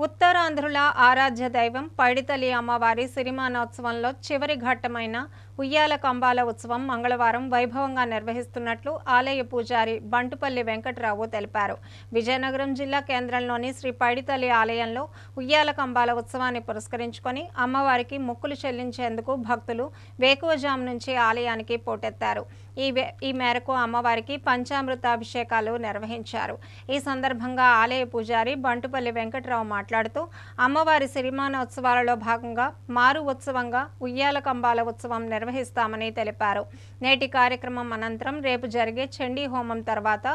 ఉత్తరాంధ్రుల ఆరాధ్య దైవం పైడితల్లి అమ్మవారి సిరిమానోత్సవంలో చివరి ఘట్టమైన ఉయ్యాల కంబాల ఉత్సవం మంగళవారం వైభవంగా నిర్వహిస్తున్నట్లు ఆలయ పూజారి బంటుపల్లి వెంకటరావు తెలిపారు. విజయనగరం జిల్లా కేంద్రంలోని శ్రీ పైడితల్లి ఆలయంలో ఉయ్యాల కంబాల ఉత్సవాన్ని పురస్కరించుకొని అమ్మవారికి మొక్కులు చెల్లించేందుకు భక్తులు వేకువజాము నుంచి ఆలయానికి పోటెత్తారు. ఈ వే- ఈ మేరకు అమ్మవారికి పంచామృతాభిషేకాలు నిర్వహించారు. ఈ సందర్భంగా ఆలయ పూజారి బంటుపల్లి వెంకటరావు వెంకట్రావు మాట్లాడుతూ అమ్మవారి సిరిమానోత్సవాలలో భాగంగా మారు ఉత్సవంగా ఉయ్యాల కంబాల ఉత్సవం నిర్వహిస్తామని తెలిపారు. నేటి కార్యక్రమం అనంతరం రేపు జరిగే చండీ హోమం తర్వాత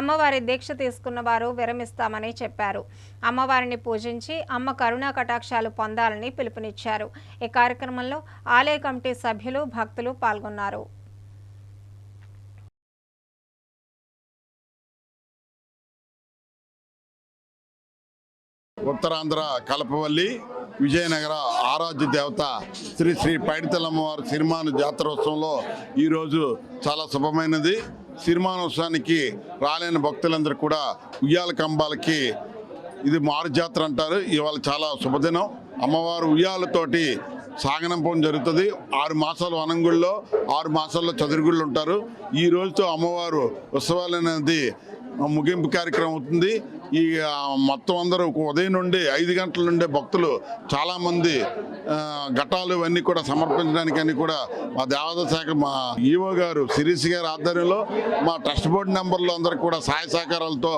అమ్మవారి దీక్ష తీసుకున్న వారు విరమిస్తామని చెప్పారు. అమ్మవారిని పూజించి అమ్మ కరుణా కటాక్షాలు పొందాలని పిలుపునిచ్చారు. ఈ కార్యక్రమంలో ఆలయ కమిటీ సభ్యులు భక్తులు పాల్గొన్నారు. ఉత్తరాంధ్ర కలపవల్లి విజయనగర ఆరాధ్య దేవత శ్రీ శ్రీ పైడితల్లమ్మవారి సిరిమాను జాతరోత్సవంలో ఈరోజు చాలా శుభమైనది. సిరిమానోత్సవానికి రాలేని భక్తులందరూ కూడా ఉయ్యాల కంబాలకి ఇది మారు జాతర అంటారు. ఇవాళ చాలా శుభదినం. అమ్మవారు ఉయ్యాలతోటి సాగనంపం జరుగుతుంది. ఆరు మాసాలు వనంగుళ్ళలో ఆరు మాసాల్లో చదురుగుళ్ళు ఉంటారు. ఈ రోజుతో అమ్మవారు ఉత్సవాలు అనేది ముగింపు కార్యక్రమం అవుతుంది. ఈ మొత్తం అందరూ ఉదయం నుండి ఐదు గంటల నుండే భక్తులు చాలామంది ఘటాలు ఇవన్నీ కూడా సమర్పించడానికి అని కూడా మా దేవాదాయ శాఖ మా ఈవో గారు సిరీస్ గారి ఆధ్వర్యంలో మా ట్రస్ట్ బోర్డు నెంబర్లో అందరికి కూడా సహాయ సహకారాలతో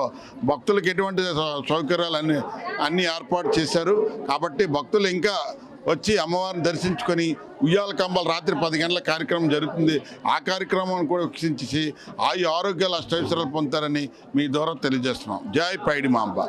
భక్తులకు ఎటువంటి సౌకర్యాలు అన్ని అన్ని ఏర్పాటు చేశారు. కాబట్టి భక్తులు ఇంకా వచ్చి అమ్మవారిని దర్శించుకొని ఉయ్యాల కంబాలు రాత్రి పది గంటల కార్యక్రమం జరుగుతుంది. ఆ కార్యక్రమాన్ని కూడా వీక్షించి ఆయు ఆరోగ్యాలు అష్టైశ్వర్యాలు పొందుతారని మీ ద్వారా తెలియజేస్తున్నాం. జై పైడి మాంబ